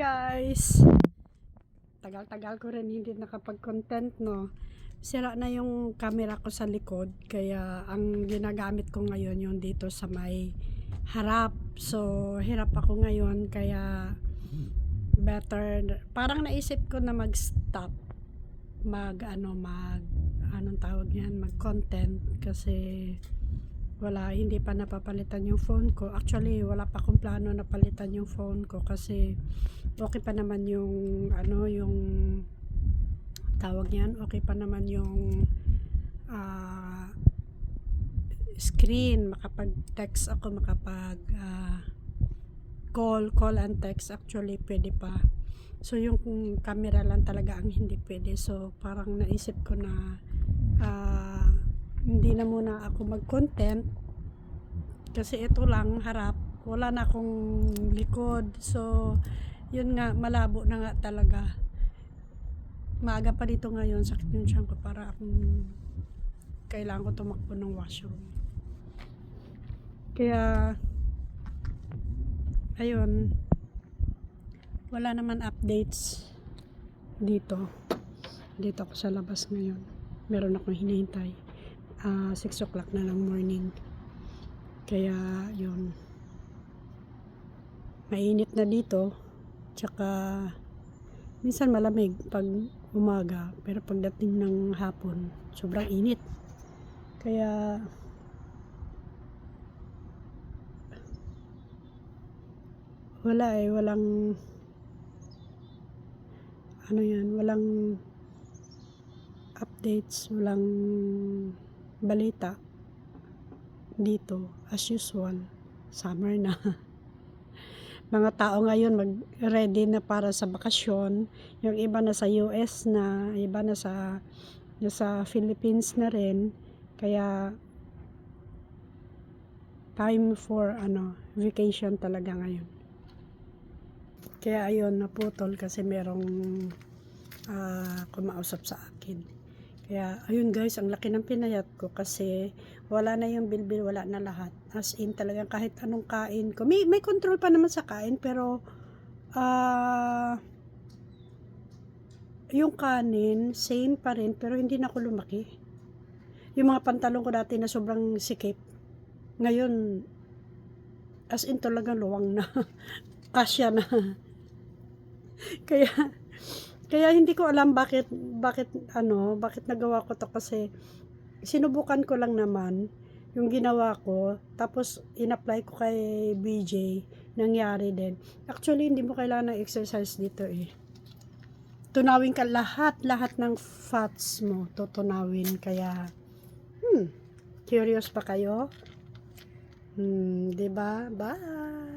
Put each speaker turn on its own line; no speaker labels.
guys! Tagal-tagal ko rin hindi nakapag-content no. Sira na yung camera ko sa likod kaya ang ginagamit ko ngayon yung dito sa may harap. So hirap ako ngayon kaya better parang naisip ko na mag-stop mag ano mag anong tawag yan mag content kasi wala hindi pa napapalitan yung phone ko. Actually wala pa akong plano na palitan yung phone ko kasi okay pa naman yung ano yung tawag yan okay pa naman yung ah, screen makapag text ako makapag ah, call call and text actually pwede pa. So yung camera lang talaga ang hindi pwede. So parang naisip ko na ah, hindi na muna ako mag-content. Kasi ito lang harap. Wala na akong likod. So yun nga malabo na nga talaga. Maaga pa dito ngayon sakit yung tiyan ko para akong kailangan ko tumakbo ng washroom. Kaya ayun. Wala naman updates dito. Dito ako sa labas ngayon. Meron akong hinihintay ah 6 o'clock na ng morning. Kaya yun. Mainit na dito. Tsaka minsan malamig pag umaga. Pero pagdating ng hapon sobrang init. Kaya wala eh. Walang ano yan? Walang updates. Walang balita. Dito as usual summer na. Mga tao ngayon mag ready na para sa bakasyon. Yung iba na sa US na iba na sa sa Philippines na rin. Kaya time for ano vacation talaga ngayon. Kaya ayun naputol kasi merong ah, kumausap sa akin kaya, ayun guys, ang laki ng pinayat ko kasi wala na yung bilbil, wala na lahat. As in, talagang kahit anong kain ko. May, may control pa naman sa kain, pero ah yung kanin, same pa rin, pero hindi na ako lumaki. Yung mga pantalon ko dati na sobrang sikip, ngayon, as in talagang luwang na. Kasya na. Kaya, kaya hindi ko alam bakit bakit ano, bakit nagawa ko to kasi sinubukan ko lang naman yung ginawa ko tapos in-apply ko kay BJ nangyari din. Actually hindi mo kailangan ng exercise dito eh. Tunawin ka lahat lahat ng fats mo tutunawin kaya hmm, curious pa kayo? Hmm, 'di ba? Bye.